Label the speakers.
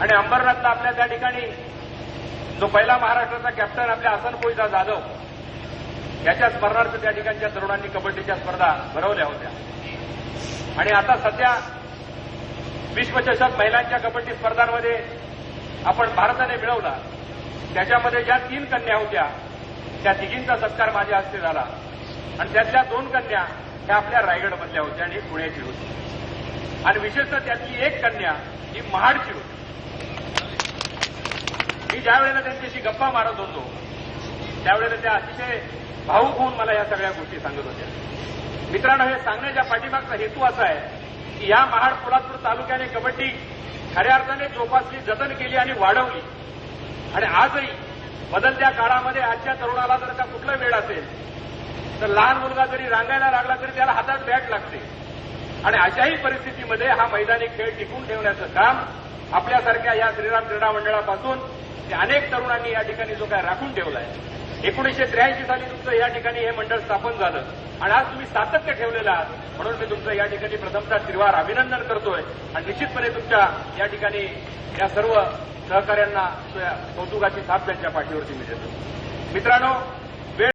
Speaker 1: आणि अंबरनाथला आपल्या त्या ठिकाणी जो पहिला महाराष्ट्राचा कॅप्टन आपल्या हसन कोळीचा जाधव याच्या स्मरणार्थ त्या ठिकाणच्या तरुणांनी कबड्डीच्या स्पर्धा भरवल्या होत्या. आणि आता सध्या विश्वचषक महिलांच्या कबड्डी स्पर्धांमध्ये आपण भारताने मिळवला. त्याच्यामध्ये ज्या तीन कन्या होत्या त्या तिघींचा सत्कार माझ्या हस्ते झाला. आणि त्यातल्या दोन कन्या ह्या आपल्या रायगडमधल्या होत्या आणि पुण्याची होती. आणि विशेषतः त्यातली एक कन्या ही महाडची होती. मी ज्या वेळेला त्यांच्याशी गप्पा मारत होतो त्यावेळेला त्या अतिशय भाऊक होऊन मला या सगळ्या गोष्टी सांगत होत्या. मित्रांनो हे सांगण्याच्या पाठीमागचा हेतू असा आहे की या महाड पोलादपूर तालुक्याने कबड्डी खऱ्या अर्थाने जोपासली जतन केली आणि वाढवली. आणि आजही बदलत्या काळामध्ये आजच्या तरुणाला जर का कुठला वेळ असेल तर लहान मुलगा जरी रांगायला लागला तरी त्याला हातात बॅट लागते. आणि अशाही परिस्थितीमध्ये हा मैदानी खेळ टिकून ठेवण्याचं काम आपल्यासारख्या या श्रीराम क्रीडा मंडळापासून त्या अनेक तरुणांनी या ठिकाणी जो काय राखून ठेवला आहे एकोणीशे त्र्याऐंशी साली तुमचं या ठिकाणी हे मंडळ स्थापन झालं. आणि आज तुम्ही सातत्य ठेवलेलं आहात. म्हणून मी तुमचं या ठिकाणी प्रथमचा त्रिवार अभिनंदन करतोय. आणि निश्चितपणे तुमच्या या ठिकाणी या सर्व सहकाऱ्यांना कौतुकाची थाप त्यांच्या पाठीवरती मी देतो. मित्रांनो